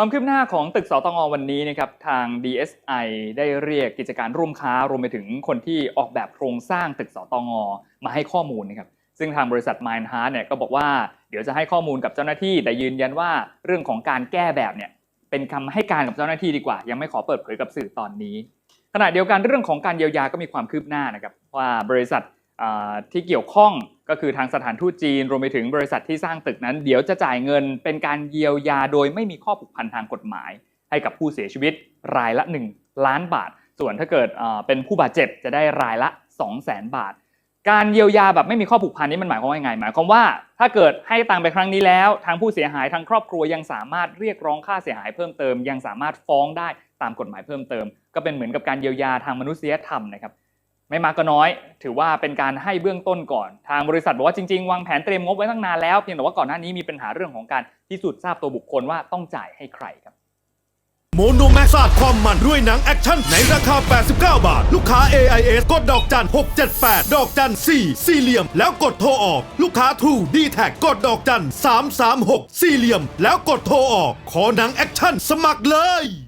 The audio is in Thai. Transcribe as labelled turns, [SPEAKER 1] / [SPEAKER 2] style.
[SPEAKER 1] ความคืบหน้าของตึกสตงวันนี้นะครับทาง DSI ได้เรียกกิจการร่วมค้ารวมไปถึงคนที่ออกแบบโครงสร้างตึกสตงมาให้ข้อมูลนะครับซึ่งทางบริษัท m i n d h a r t เนี่ยก็บอกว่าเดี๋ยวจะให้ข้อมูลกับเจ้าหน้าที่ แต่ยืนยันว่าเรื่องของการแก้แบบเนี่ยเป็นคำให้การกับเจ้าหน้าที่ดีกว่า ยังไม่ขอเปิดเผยกับสื่อตอนนี้ ขณะเดียวกันเรื่องของการเยียวยาก็มีความคืบหน้านะครับว่าบริษัท ที่เกี่ยวข้องก็คือทางสถานทูตจีนรวมไปถึงบริษัทที่สร้างตึกนั้น เดี๋ยวจะจ่ายเงินเป็นการเยียวยาโดยไม่มีข้อผูกพันทางกฎหมาย ให้กับผู้เสียชีวิตรายละ 1 ล้านบาท ส่วนถ้าเกิดเป็นผู้บาดเจ็บจะได้รายละ 2 0 0 0 0 0บาท การเยียวยาแบบไม่มีข้อผูกพันนี้มันหมายความว่ายังไงหมายความว่า ถ้าเกิดให้ตังค์ไปครั้งนี้แล้ว ทางผู้เสียหายทางครอบครัวยังสามารถเรียกร้องค่าเสียหายเพิ่มเติม ยังสามารถฟ้องได้ตามกฎหมายเพิ่มเติม ก็เป็นเหมือนกับการเยียวยาทางมนุษยธรรมนะครับ ไม่มากก็น้อย ถือว่าเป็นการให้เบื้องต้นก่อน ทางบริษัทบอกว่าจริงๆ วางแผนเตรียมงบไว้ตั้งนานแล้วเพียงแต่ว่าก่อนหน้านี้มีปัญหาเรื่องของการพิสูจน์ทราบตัวบุคคลว่าต้องจ่ายให้ใครครับ
[SPEAKER 2] โมโนแม็กซ์สาดความมันด้วยหนังแอคชั่นในราคา 89 บาท ลูกค้า AIS กดดอกจัน 678 ดอกจัน 4 สี่เหลี่ยม แล้วกดโทรออก ลูกค้า True d t แทกดดอกจัน 336 สี่เหลี่ยม แล้วกดโทรออก ขอหนังแอคชั่นสมัครเลย